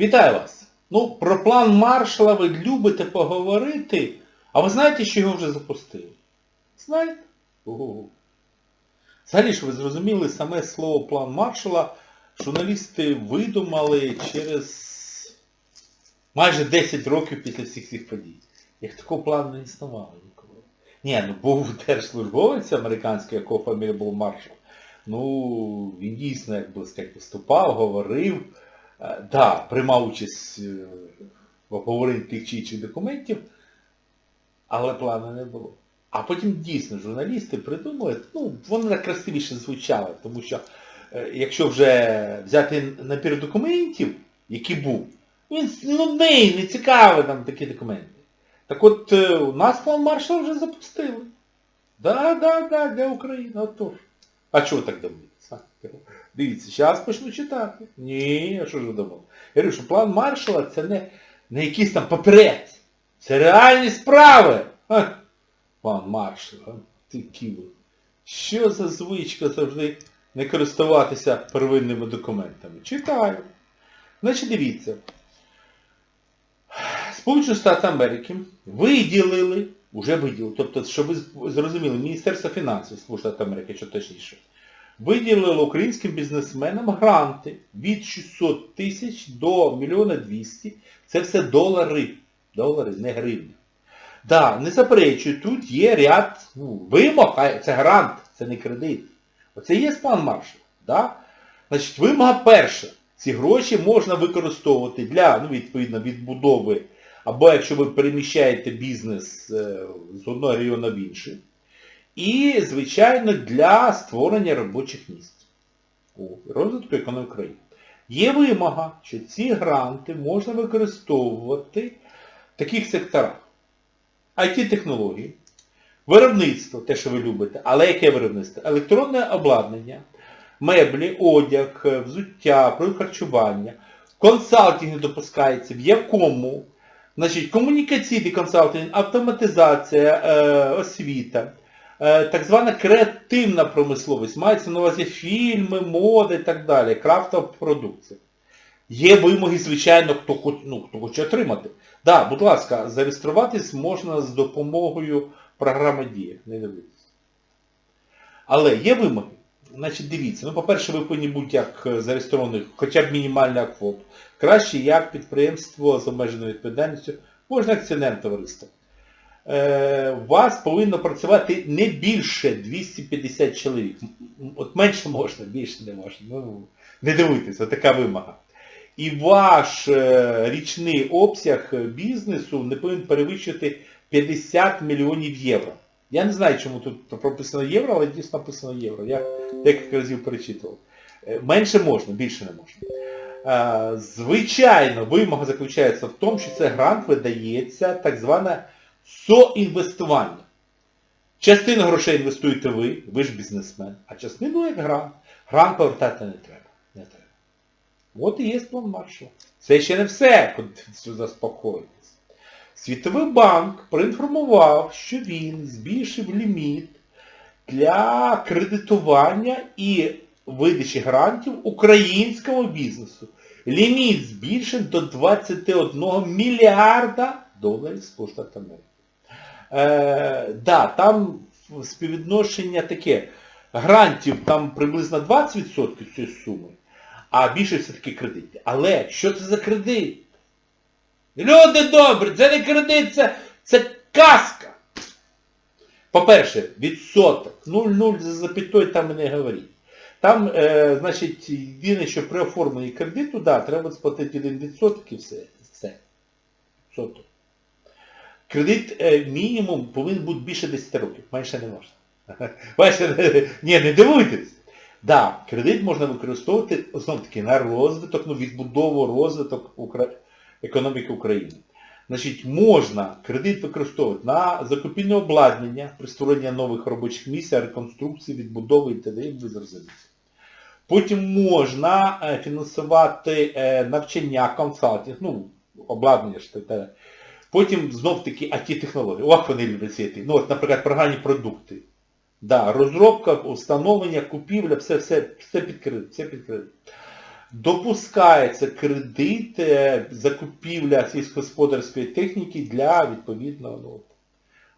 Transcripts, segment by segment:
Вітаю вас! Ну, про план Маршала ви любите поговорити, а ви знаєте, що його вже запустили? Знаєте? Ого. Взагалі ж ви зрозуміли саме слово план Маршала, журналісти видумали через майже 10 років після всіх цих подій. Як такого плану не існувало ніколи. Ні, ну був держслужбовець американський, якого фамілія був Маршал. Ну, він дійсно, як виступав, говорив, да, приймав участь е, в обговоренні тих чи інших документів, але плану не було. А потім дійсно журналісти придумали, ну, воно так красивіше звучало, тому що е, якщо вже взяти набір документів, який був, він нудний, не цікавий там такі документи. Так от е, у нас план Маршала вже запустили. Да, да, да, для України, отож. А чого так думаєте? Дивіться, зараз почну читати. Ні, а що ж ви думали? Я говорю, що план Маршала це не, не якийсь там папірець. Це реальні справи. Ха. План Маршала, ти ківо. Що за звичка завжди не користуватися первинними документами? Читаю. Значить, дивіться. Сполучені Штати Америки виділили, вже виділили, тобто, щоб ви зрозуміли, Міністерство фінансів Сполучених Штатів Америки, що точніше, виділило українським бізнесменам гранти від 600 тисяч до 1 мільйона 200. Це все долари. Долари, не гривні. Да, не заперечую, тут є ряд ну, вимог, а це грант, це не кредит. Оце є план Маршала. Да? Значить, вимога перша. Ці гроші можна використовувати для, ну, відповідно, відбудови, або якщо ви переміщаєте бізнес е, з одного району в інший. І, звичайно, для створення робочих місць у розвитку економіки країни. Є вимога, що ці гранти можна використовувати в таких секторах. IT-технології, виробництво, те, що ви любите, але яке виробництво? Електронне обладнання, меблі, одяг, взуття, харчування. Консалтинг не допускається, в якому значить, комунікаційний консалтинг, автоматизація, е, освіта, так звана креативна промисловість, мається на увазі фільми, моди і так далі, крафтова продукція. Є вимоги, звичайно, хто хоч, ну, хто хоче отримати. Так, да, будь ласка, зареєструватись можна з допомогою програми Дія. Не дивіться. Але є вимоги. Значить, дивіться, ну, по-перше, ви повинні бути як зареєстрований, хоча б мінімальний як Краще як підприємство з обмеженою відповідальністю, можна акціонерне товариство. Е, у вас повинно працювати не більше 250 чоловік. От менше можна, більше не можна. Ну, не дивуйтеся, така вимога. І ваш е, річний обсяг бізнесу не повинен перевищувати 50 мільйонів євро. Я не знаю, чому тут прописано євро, але дійсно написано євро. Я декілька разів перечитував. Е, Менше можна, більше не можна. Е, Звичайно, вимога заключається в тому, що це грант видається так зване соінвестування. Частину грошей інвестуєте ви, ви ж бізнесмен, а частину як грант. Грант повертати не треба. Не треба. От і є план Маршала. Це ще не все, куди заспокоїтись. Світовий банк проінформував, що він збільшив ліміт для кредитування і видачі грантів українському бізнесу. Ліміт збільшений до 21 мільярда доларів Штатів Америки. Е, да, там співвідношення таке. Грантів там приблизно 20% цієї суми, а більше все-таки кредити. Але що це за кредит? Люди добрі, це не кредит, це, це казка. По-перше, відсоток. 0,0 за запятой там і не говоріть. Там, е, значить, єдине, що при оформленні кредиту, да, треба сплатити 1% і все. все. Соток. Кредит е, мінімум повинен бути більше 10 років, менше не можна. Бачите, ні, не дивуйтесь. Да, кредит можна використовувати, знову таки, на розвиток, ну, відбудову, розвиток економіки України. Значить, можна кредит використовувати на закупівлю обладнання, при нових робочих місць, реконструкції, відбудови і т.д. ви зрозумієте. Потім можна е, фінансувати е, навчання, консалтинг, ну, обладнання ж т.д. Потім знов-таки IT-технології. Ох, вони люблять ці Ну, от, наприклад, програмні продукти. Да, розробка, встановлення, купівля, все, все, все під кредит, все під кредит. допускається кредит, е, закупівля сільськогосподарської техніки для відповідного ну,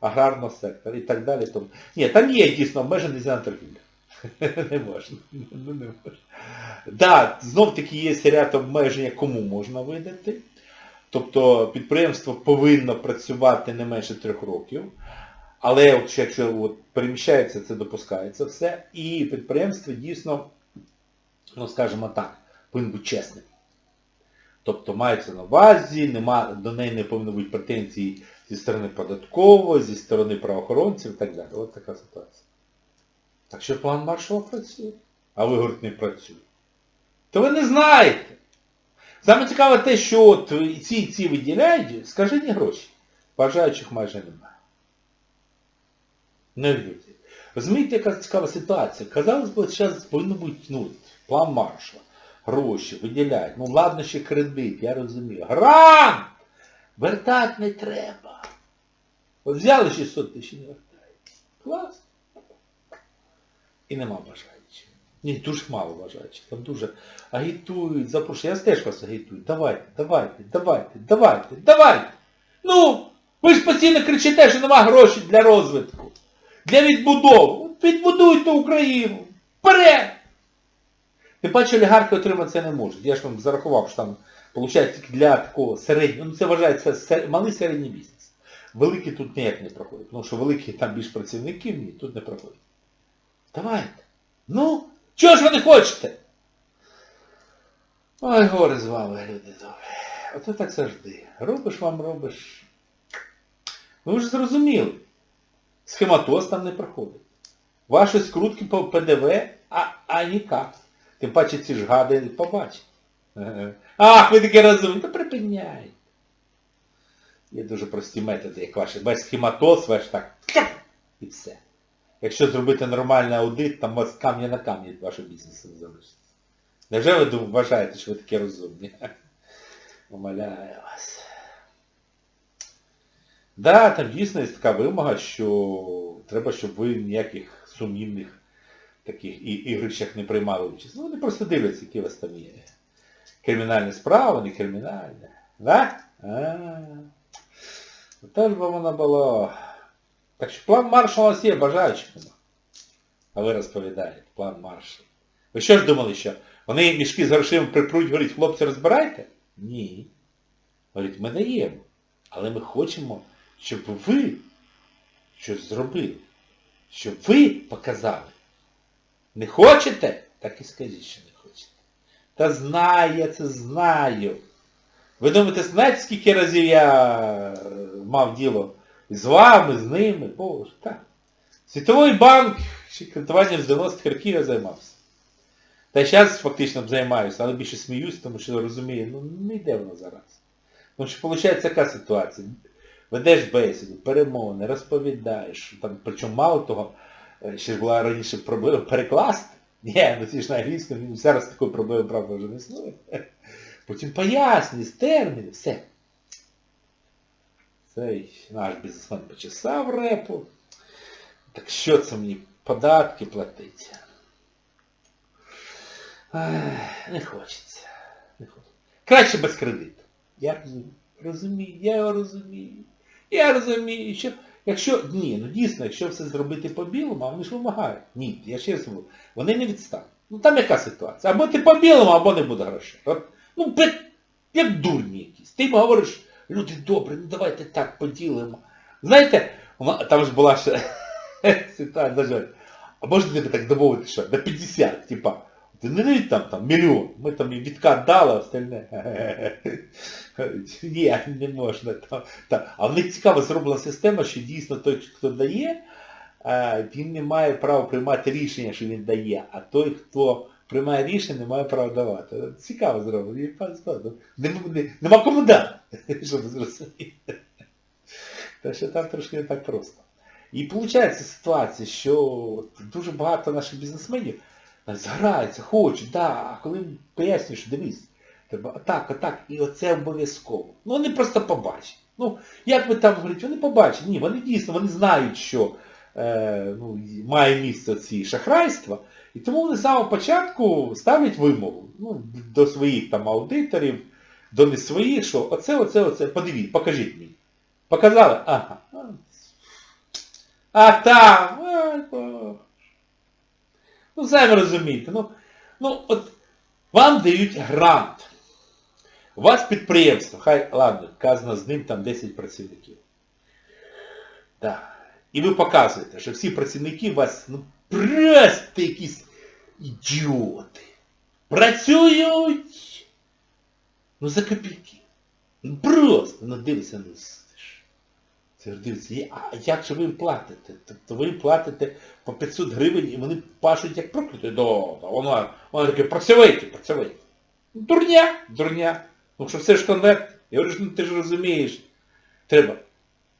аграрного сектора і так далі. Тому. Ні, там є дійсно обмежена торгівля. Не можна. Ну, не можна. Да, знов таки є ряд обмеження, кому можна видати. Тобто підприємство повинно працювати не менше трьох років. Але от, якщо от, переміщається, це допускається все. І підприємство дійсно, ну скажімо так, повинно бути чесним. Тобто мається на увазі, нема, до неї не повинно бути претензій зі сторони податкової, зі сторони правоохоронців і так далі. От така ситуація. Так що план маршала працює, а ви, говорить, не працює. То ви не знаєте. Саме цікаве те, що от ці ці виділяють, скажені гроші. Бажаючих майже немає. Не люди. Розумієте, яка цікава ситуація? Казалось би, зараз повинен бути ну, план маршала. Гроші виділяють. Ну ладно, ще кредит, я розумію. Грант! Вертати не треба. От взяли 600 тисяч не вертають. Клас. І нема бажаючих. Ні, дуже мало бажаючих. Там дуже агітують, запрошують. Я теж вас агітую. Давайте, давайте, давайте, давайте, давайте. Ну, ви ж постійно кричите, що нема грошей для розвитку. Для відбудови. Відбудуйте Україну. Вперед! Тим паче олігархи отримати це не можуть. Я ж вам зарахував, що там, виходить, тільки для такого середнього, ну це вважається малий середній бізнес. Великі тут ніяк не проходять, тому що великі там більш працівників, ні, тут не проходять. Давайте. Ну, чого ж ви не хочете? Ой, горе з вами, люди добрі. Оце так завжди. Робиш вам, робиш. Ви ж зрозуміли. Схематоз там не проходить. Ваші скрутки по ПДВ, а, а ніяк. Тим паче ці ж гади побачать. Ах, ви таке розумні, то припиняйте. Є дуже прості методи, як ваші. Весь схематоз, ваш так. І все. Якщо зробити нормальний аудит, там у вас камня на камні від вашого бізнесу не залишиться. Невже ви вважаєте, що ви такі розумні? Умоляю вас. Да, там дійсно є така вимога, що треба, щоб ви ніяких сумнівних таких і ігрищах не приймали участь. Ну, вони просто дивляться, які у вас там є. Кримінальні справи, не кримінальні. Да? А. Та ж воно було. Так що план маршала у нас є, бажаючих. А ви розповідаєте, план маршала. Ви що ж думали, що вони мішки з грошима припруть, говорять, хлопці, розбирайте? Ні. Говорять, ми даємо. Але ми хочемо, щоб ви щось зробили. Щоб ви показали. Не хочете? Так і скажіть, що не хочете. Та знаю, я це знаю. Ви думаєте, знаєте, скільки разів я е, мав діло з вами, з ними? Боже, так. Світовий банк ще кредитуванням з 90-х років я займався. Та й зараз фактично займаюся, але більше сміюсь, тому що розумію, ну не йде воно зараз. Тому що виходить яка ситуація? Ведеш бесіду, перемовини, розповідаєш, там, причому мало того, е, ще була раніше проблема перекласти. Ні, ну ці ж на англійському, зараз такої проблеми, правда, вже не існує. Потім пояснюєш, терміни, все. Цей наш бізнесмен почесав репу. Так що це мені податки платить? Не хочеться. Не хочеться. Краще без кредиту. Я розумію. Розумію, я його розумію. Я розумію, що... Якщо, ні, ну дійсно, якщо все зробити по-білому, а вони ж вимагають. Ні, я ще раз говорю, вони не відстануть. Ну там яка ситуація? Або ти по-білому, або не буде грошей. От, ну, як дурні якісь. Ти їм говориш, люди добрі, ну давайте так поділимо. Знаєте, там ж була ще ситуація, даже, а можна тебе так домовити, що до 50, типа, ти не дають там, там мільйон, ми там відкат дали, остальне. Ні, не можна. Там, там. А в них цікаво зроблена система, що дійсно той, хто дає, е, він не має права приймати рішення, що він дає, а той, хто приймає рішення, не має права давати. Цікаво зроблено. Нема, не- нема кому дати, щоб ви зрозуміли. Так що там трошки не так просто. І виходить ситуація, що дуже багато наших бізнесменів зграються, хочуть, да, а коли пояснюєш, дивись, треба отак, отак, і оце обов'язково. Ну вони просто побачать. Ну, як ви там говорите, вони побачать. Ні, вони дійсно, вони знають, що е, ну, має місце ці шахрайства, І тому вони з самого початку ставлять вимогу ну, до своїх там аудиторів, до не своїх, що оце, оце, оце, подивіть, покажіть мені. Показали? Ага. А там, Ну, самі розумієте, ну, ну от вам дають грант. У вас підприємство, хай, ладно, казано з ним там 10 працівників. Да. І ви показуєте, що всі працівники вас ну, просто якісь ідіоти. Працюють ну за копійки. Ну просто, ну дивися, ну. Це ж дивиться, а як же ви їм платите? Тобто ви їм платите по 500 гривень і вони пашуть як прокляті. Да, да, вона, вона таке, працюйте, працюйте. Ну, Дурня, дурня. Ну що все ж конверт. Я говорю, ну ти ж розумієш. Треба.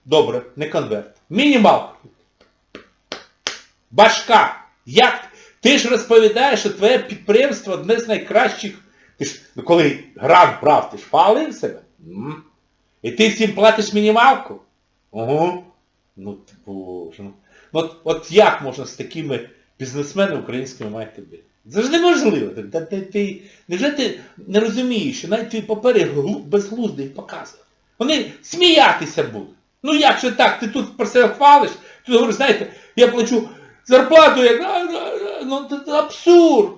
Добре, не конверт. Мінімалка. Башка. Як? Ти ж розповідаєш, що твоє підприємство одне з найкращих. Ти ж, ну коли грант брав, ти ж палив себе? М. І ти всім платиш мінімалку? Ого. Ну, боже. Ну, от, от як можна з такими бізнесменами українськими мати бути? Це ж неможливо. Ти, ти, ти, невже ти не розумієш, що навіть твій папери глу- безглуздий показує? Вони сміятися будуть. Ну як же так? Ти тут про себе хвалиш, ти говориш, знаєте, я плачу зарплату, як а, а, а, ну це абсурд.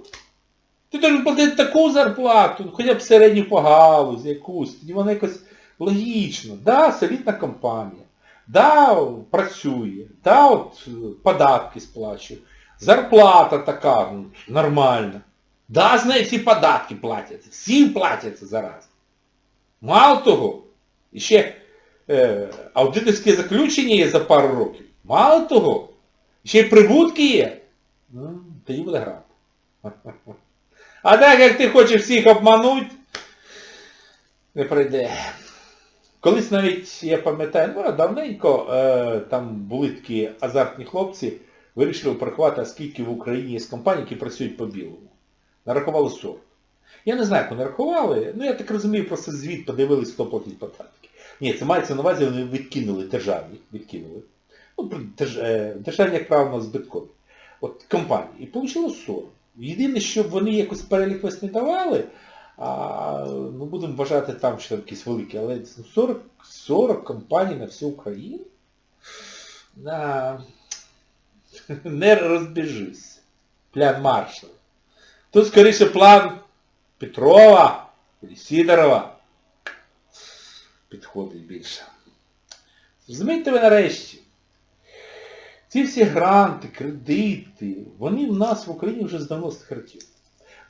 Ти должен платити таку зарплату, хоча б середню по галузі якусь, тоді вона якось логічно. Да, солідна компанія. Да, працює, да, от е, податки сплачує. Зарплата така, ну, нормальна. Да, з неї всі податки платяться. Всі платяться зараз. Мало того, ще е, аудиторське заключення є за пару років. Мало того, ще й прибутки є. Ну, тоді буде грати. А так як ти хочеш всіх обманути, не пройде. Колись навіть, я пам'ятаю, ну, давненько е, там були такі азартні хлопці, вирішили порахувати, скільки в Україні є компаній, які працюють по білому. Нарахували 40. Я не знаю, як вони рахували, ну я так розумію, просто звіт подивились, хто платить податки. Ні, це мається на увазі, вони відкинули державні, відкинули. Ну, держ, державні, як правило, збиткові. От компанії. І вийшло 40. Єдине, щоб вони якось перелік весь не давали, а, ну будемо вважати там, що якісь великі, але 40, 40 компаній на всю Україну? На... Не розбіжись. План Маршала. Тут скоріше план Петрова і Сідорова підходить більше. Зрозумійте ви нарешті. Ці всі гранти, кредити, вони в нас в Україні вже з 90-х років. Так,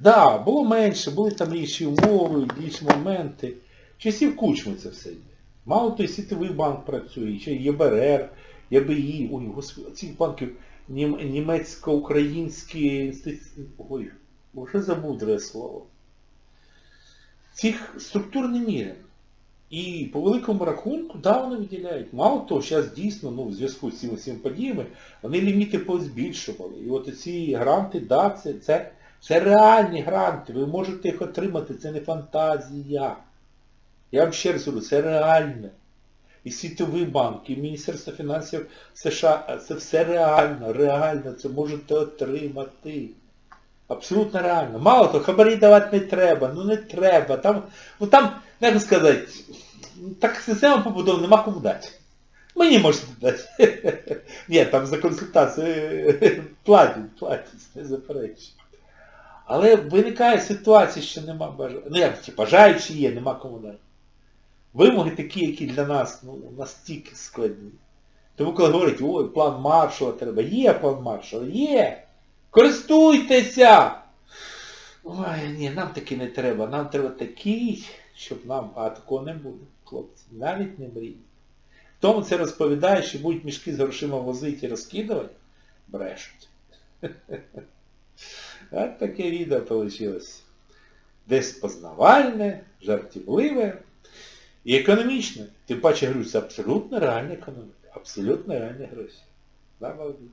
да, було менше, були там інші умови, інші моменти. Часів кучми це все йде. Мало той Світовий банк працює, ще ЄБРР, ЄБІ, ой, господи, цих банків німецько-українські. Ой, вже забув друге слово. Цих структур не міряно. І по великому рахунку, да, вони виділяють. Мало того, зараз дійсно, ну, в зв'язку з цими всіми подіями, вони ліміти позбільшували. І от ці гранти, да, це, це, це реальні гранти. Ви можете їх отримати, це не фантазія. Я вам ще раз говорю, це реальне. І Світовий банк, і Міністерство фінансів США, це все реально, реально, це можете отримати. Абсолютно реально. Мало того, хабарі давати не треба, ну не треба. Там, ну там, як сказати, так система побудована, нема кому дати. Мені можете дати. Ні, там за консультацію платять, платять, не заперечую. Але виникає ситуація, що нема бажаючих. Ну як, бажаючі є, нема кому дати. Вимоги такі, які для нас ну, настільки складні. Тому коли говорять, ой, план маршала треба, є план маршала, є. Користуйтеся! Ой, ні, нам таки не треба. Нам треба такий, щоб нам, а такого не буде, хлопці. Навіть не мрійте. Тому це розповідає, що будуть мішки з грошима возити і розкидувати, брешуть. От таке відео вийшло. Десь познавальне, жартівливе і економічне. Тим паче, говорю, це абсолютно реальна економіка. Абсолютно реальні гроші. Да, Володимир?